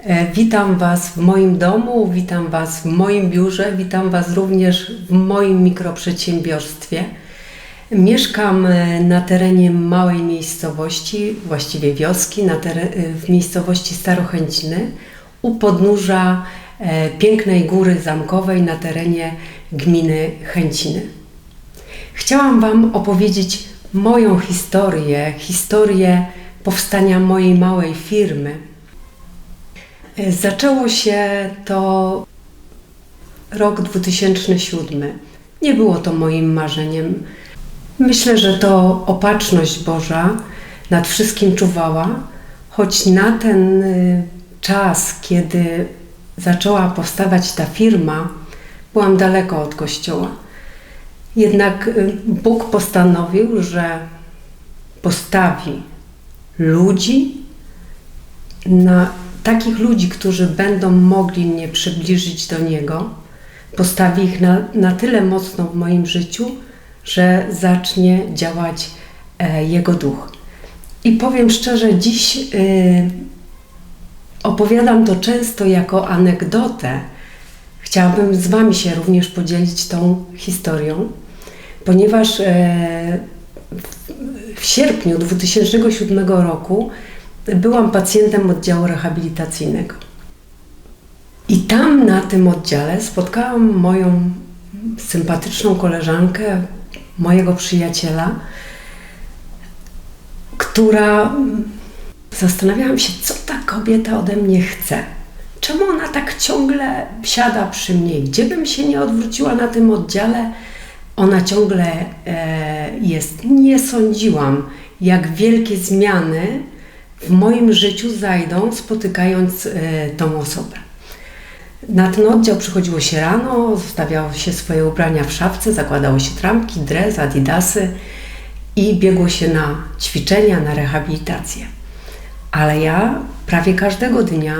E, Witam Was w moim domu, witam Was w moim biurze, witam Was również w moim mikroprzedsiębiorstwie. Mieszkam e, na terenie małej miejscowości, właściwie wioski, e, w miejscowości Starochęciny, u podnóża pięknej góry zamkowej na terenie gminy Chęciny. Chciałam Wam opowiedzieć moją historię, historię powstania mojej małej firmy. Zaczęło się to rok 2007. Nie było to moim marzeniem. Myślę, że to opatrzność Boża nad wszystkim czuwała, choć na ten y, czas, kiedy zaczęła powstawać ta firma, byłam daleko od kościoła. Jednak y, Bóg postanowił, że postawi ludzi na takich ludzi, którzy będą mogli mnie przybliżyć do Niego, postawi ich na, na tyle mocno w moim życiu, że zacznie działać e, Jego duch. I powiem szczerze, dziś y, opowiadam to często jako anegdotę. Chciałabym z Wami się również podzielić tą historią, ponieważ e, w, w sierpniu 2007 roku byłam pacjentem oddziału rehabilitacyjnego. I tam na tym oddziale spotkałam moją sympatyczną koleżankę, mojego przyjaciela, która zastanawiałam się, co ta kobieta ode mnie chce. Czemu ona tak ciągle siada przy mnie? Gdzie bym się nie odwróciła na tym oddziale, ona ciągle e, jest. Nie sądziłam, jak wielkie zmiany w moim życiu zajdą, spotykając e, tą osobę. Na ten oddział przychodziło się rano, zostawiało się swoje ubrania w szafce, zakładało się trampki, dres, adidasy i biegło się na ćwiczenia, na rehabilitację. Ale ja prawie każdego dnia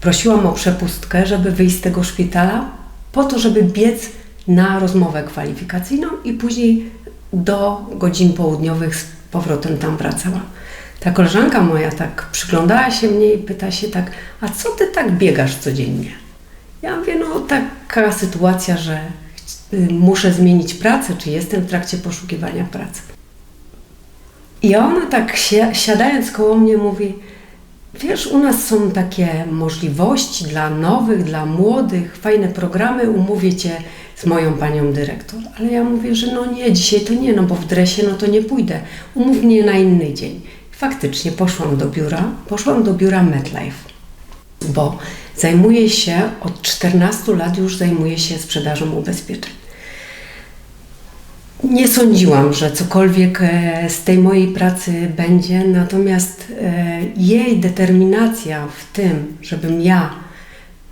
prosiłam o przepustkę, żeby wyjść z tego szpitala, po to, żeby biec na rozmowę kwalifikacyjną i później do godzin południowych z powrotem tam wracałam. Ta koleżanka moja tak przyglądała się mnie i pyta się tak, a co ty tak biegasz codziennie? Ja mówię, no taka sytuacja, że y, muszę zmienić pracę, czy jestem w trakcie poszukiwania pracy. I ona tak si- siadając koło mnie mówi, wiesz, u nas są takie możliwości dla nowych, dla młodych, fajne programy, umówię Cię z moją panią dyrektor. Ale ja mówię, że no nie, dzisiaj to nie, no bo w dresie no to nie pójdę. Umów mnie na inny dzień. Faktycznie poszłam do biura, poszłam do biura MetLife, bo zajmuję się, od 14 lat już zajmuję się sprzedażą ubezpieczeń. Nie sądziłam, że cokolwiek e, z tej mojej pracy będzie, natomiast e, jej determinacja w tym, żebym ja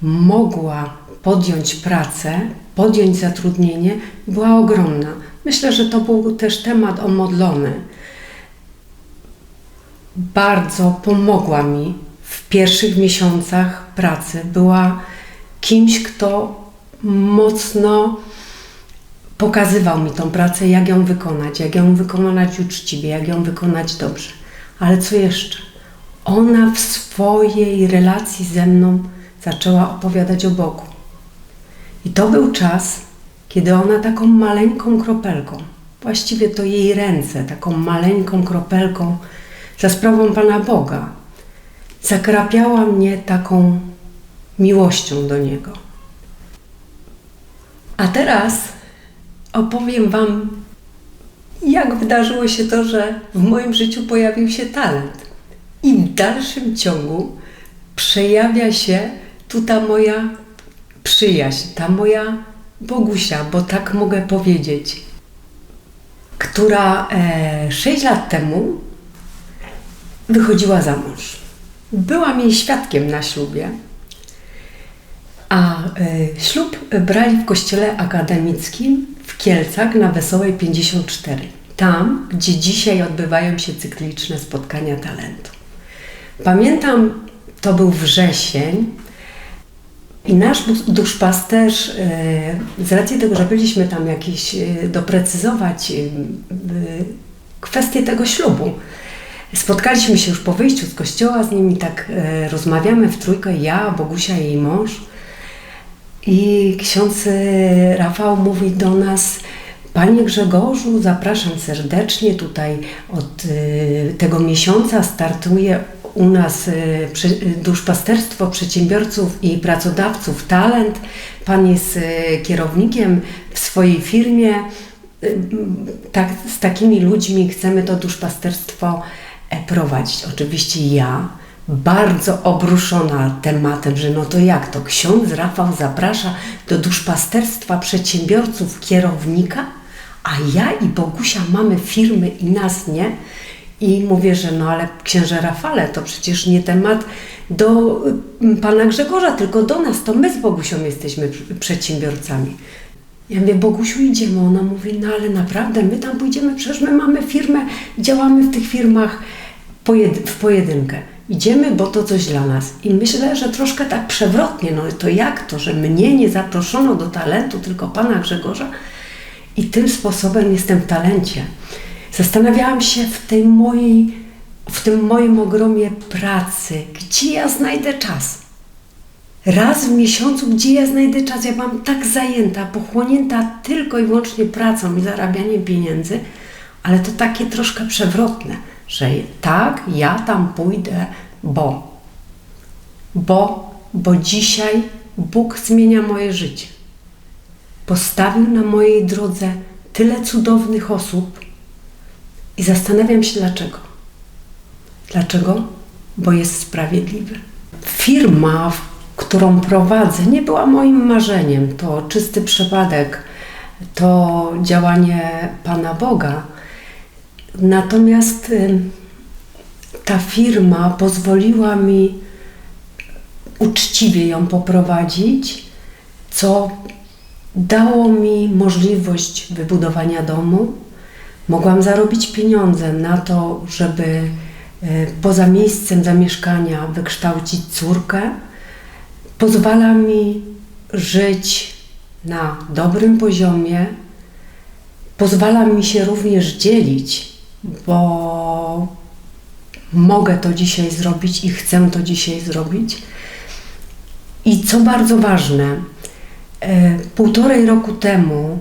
mogła podjąć pracę, podjąć zatrudnienie, była ogromna. Myślę, że to był też temat omodlony bardzo pomogła mi w pierwszych miesiącach pracy. Była kimś, kto mocno pokazywał mi tą pracę, jak ją wykonać, jak ją wykonać uczciwie, jak ją wykonać dobrze. Ale co jeszcze? Ona w swojej relacji ze mną zaczęła opowiadać o Bogu. I to był czas, kiedy ona taką maleńką kropelką, właściwie to jej ręce, taką maleńką kropelką, za sprawą Pana Boga zakrapiała mnie taką miłością do Niego. A teraz opowiem Wam, jak wydarzyło się to, że w moim życiu pojawił się talent. I w dalszym ciągu przejawia się tu ta moja przyjaźń, ta moja Bogusia, bo tak mogę powiedzieć, która e, 6 lat temu wychodziła za mąż. Byłam jej świadkiem na ślubie, a y, ślub brali w kościele akademickim w Kielcach na Wesołej 54. Tam, gdzie dzisiaj odbywają się cykliczne spotkania talentu. Pamiętam, to był wrzesień i nasz duszpasterz, y, z racji tego, że byliśmy tam jakieś y, doprecyzować kwestie tego ślubu, Spotkaliśmy się już po wyjściu z kościoła, z nimi tak e, rozmawiamy w trójkę, ja, Bogusia i jej mąż. I ksiądz e, Rafał mówi do nas, Panie Grzegorzu, zapraszam serdecznie. Tutaj od e, tego miesiąca startuje u nas e, duszpasterstwo przedsiębiorców i pracodawców Talent. Pan jest kierownikiem w swojej firmie. Tak, z takimi ludźmi chcemy to duszpasterstwo prowadzić. Oczywiście ja, bardzo obruszona tematem, że no to jak to, ksiądz Rafał zaprasza do duszpasterstwa przedsiębiorców kierownika, a ja i Bogusia mamy firmy i nas nie. I mówię, że no ale księże Rafale, to przecież nie temat do y, pana Grzegorza, tylko do nas, to my z Bogusią jesteśmy pr- przedsiębiorcami. Ja mówię, Bogusiu, idziemy. Ona mówi, no ale naprawdę, my tam pójdziemy, przecież my mamy firmę, działamy w tych firmach w pojedynkę. Idziemy, bo to coś dla nas. I myślę, że troszkę tak przewrotnie, no to jak to, że mnie nie zaproszono do talentu, tylko pana Grzegorza? I tym sposobem jestem w talencie. Zastanawiałam się w tej mojej, w tym moim ogromie pracy, gdzie ja znajdę czas. Raz w miesiącu, gdzie ja znajdę czas, ja byłam tak zajęta, pochłonięta tylko i wyłącznie pracą i zarabianiem pieniędzy, ale to takie troszkę przewrotne, że tak, ja tam pójdę, bo, bo, bo dzisiaj Bóg zmienia moje życie. Postawił na mojej drodze tyle cudownych osób i zastanawiam się dlaczego. Dlaczego? Bo jest sprawiedliwy. Firma, w którą prowadzę, nie była moim marzeniem. To czysty przypadek, to działanie Pana Boga. Natomiast y, ta firma pozwoliła mi uczciwie ją poprowadzić, co dało mi możliwość wybudowania domu. Mogłam zarobić pieniądze na to, żeby e, poza miejscem zamieszkania wykształcić córkę. Pozwala mi żyć na dobrym poziomie. Pozwala mi się również dzielić, bo mogę to dzisiaj zrobić i chcę to dzisiaj zrobić. I co bardzo ważne, e, półtorej roku temu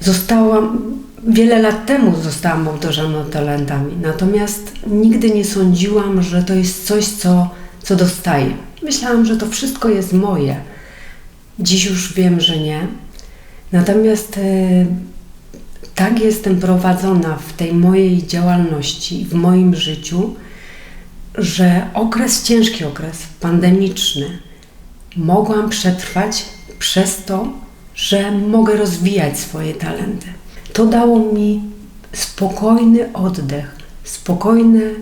zostałam, wiele lat temu zostałam obdarzoną talentami, natomiast nigdy nie sądziłam, że to jest coś, co, co dostaję. Myślałam, że to wszystko jest moje. Dziś już wiem, że nie. Natomiast e, tak jestem prowadzona w tej mojej działalności, w moim życiu, że okres, ciężki okres pandemiczny, mogłam przetrwać przez to, że mogę rozwijać swoje talenty. To dało mi spokojny oddech, spokojny,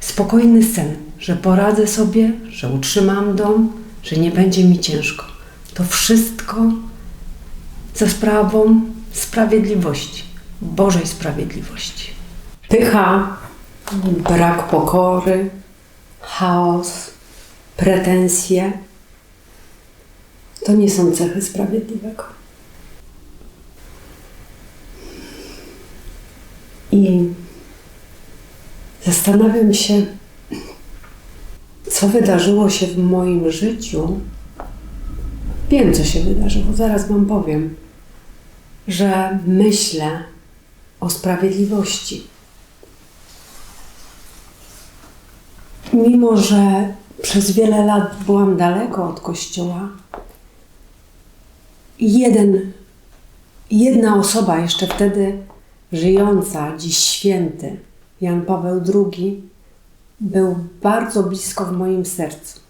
spokojny sen, że poradzę sobie, że utrzymam dom, że nie będzie mi ciężko. To wszystko za sprawą sprawiedliwości, Bożej sprawiedliwości. Pycha, brak pokory, chaos, pretensje to nie są cechy sprawiedliwego. I zastanawiam się, co wydarzyło się w moim życiu. Wiem, co się wydarzyło, zaraz Wam powiem, że myślę o sprawiedliwości. Mimo, że przez wiele lat byłam daleko od kościoła, jeden, jedna osoba jeszcze wtedy żyjąca, dziś święty, Jan Paweł II, był bardzo blisko w moim sercu.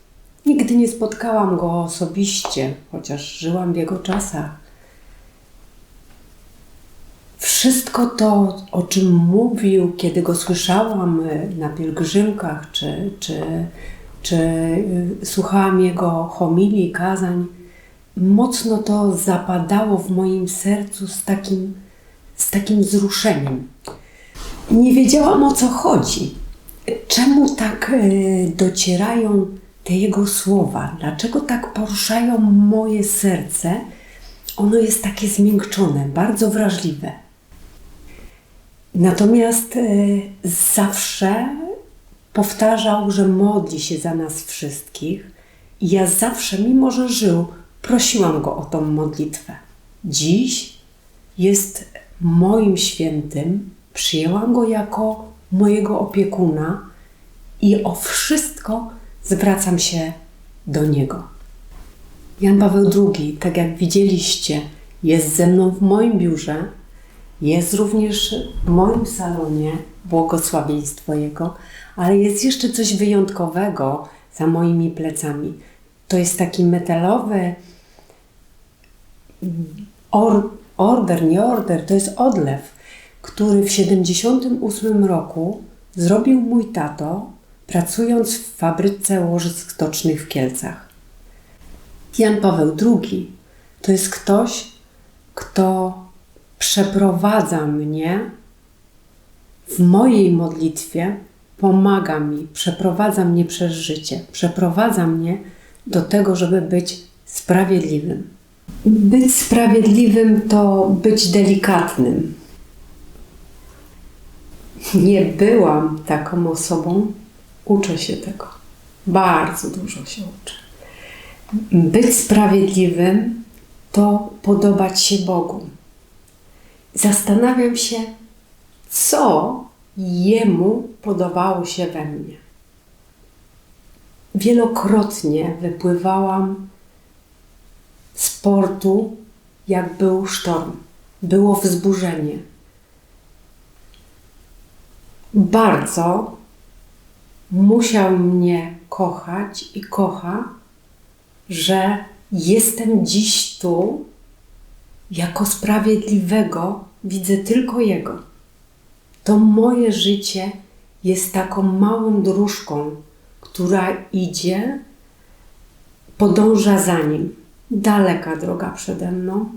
Nigdy nie spotkałam go osobiście, chociaż żyłam w jego czasach. Wszystko to, o czym mówił, kiedy go słyszałam y, na pielgrzymkach, czy, czy, czy y, słuchałam jego homilii, kazań, mocno to zapadało w moim sercu z takim, z takim wzruszeniem. Nie wiedziałam o co chodzi. Czemu tak y, docierają te jego słowa? Dlaczego tak poruszają moje serce? Ono jest takie zmiękczone, bardzo wrażliwe. Natomiast e, zawsze powtarzał, że modli się za nas wszystkich. I ja zawsze, mimo że żył, prosiłam go o tą modlitwę. Dziś jest moim świętym, przyjęłam go jako mojego opiekuna i o wszystko zwracam się do niego. Jan Paweł II, tak jak widzieliście, jest ze mną w moim biurze, jest również w moim salonie, błogosławieństwo Jego, ale jest jeszcze coś wyjątkowego za moimi plecami. To jest taki metalowy or, order, nie order, to jest odlew, który w 78 roku zrobił mój tato, pracując w fabryce łożysk stocznych w Kielcach. Jan Paweł II to jest ktoś, kto przeprowadza mnie w mojej modlitwie, pomaga mi, przeprowadza mnie przez życie, przeprowadza mnie do tego, żeby być sprawiedliwym. Być sprawiedliwym to być delikatnym. Nie byłam taką osobą, uczę się tego. Bardzo dużo się uczę. Być sprawiedliwym to podobać się Bogu. Zastanawiam się, co Jemu podobało się we mnie. Wielokrotnie wypływałam z portu, jak był sztorm. Było wzburzenie. Bardzo musiał mnie kochać i kocha, że jestem dziś tu jako sprawiedliwego, widzę tylko Jego. To moje życie jest taką małą dróżką, która idzie, podąża za nim. Daleka droga przede mną.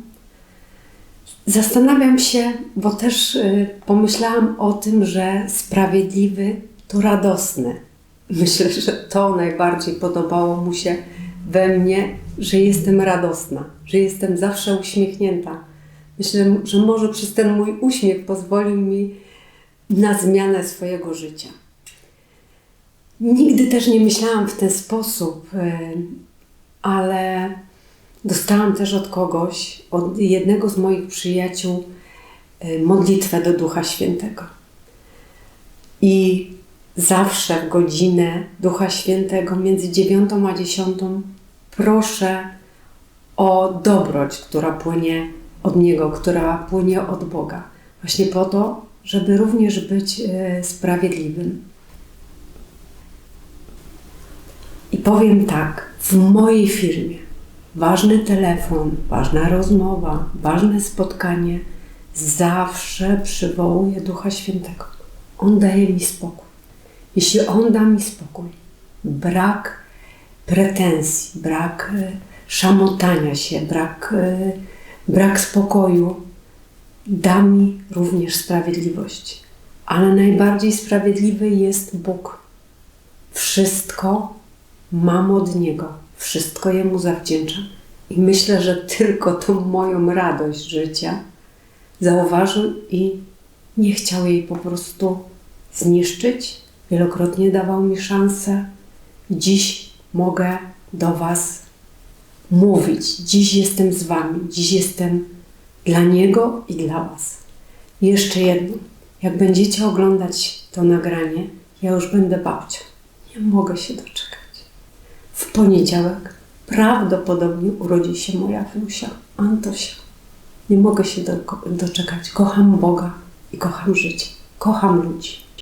Zastanawiam się, bo też y, pomyślałam o tym, że sprawiedliwy to radosny. Myślę, że to najbardziej podobało mu się we mnie, że jestem radosna, że jestem zawsze uśmiechnięta. Myślę, że może przez ten mój uśmiech pozwolił mi na zmianę swojego życia. Nigdy też nie myślałam w ten sposób, y, ale dostałam też od kogoś, od jednego z moich przyjaciół, y, modlitwę do Ducha Świętego. I zawsze w godzinę Ducha Świętego między dziewiątą a dziesiątą proszę o dobroć, która płynie od Niego, która płynie od Boga. Właśnie po to, żeby również być e, sprawiedliwym. I powiem tak, w mojej firmie ważny telefon, ważna rozmowa, ważne spotkanie zawsze przywołuje Ducha Świętego. On daje mi spokój. Jeśli On da mi spokój, brak pretensji, brak e, szamotania się, brak, e, brak spokoju, da mi również sprawiedliwość. Ale najbardziej sprawiedliwy jest Bóg. Wszystko mam od Niego, wszystko Jemu zawdzięczam. I myślę, że tylko tą moją radość życia zauważył i nie chciał jej po prostu zniszczyć. Wielokrotnie dawał mi szansę. Dziś mogę do Was mówić. Dziś jestem z Wami. Dziś jestem dla Niego i dla Was. Jeszcze jedno. Jak będziecie oglądać to nagranie, ja już będę babcią. Nie mogę się doczekać. W poniedziałek prawdopodobnie urodzi się moja Fiusia, Antosia. Nie mogę się do, doczekać. Kocham Boga i kocham życie. Kocham ludzi.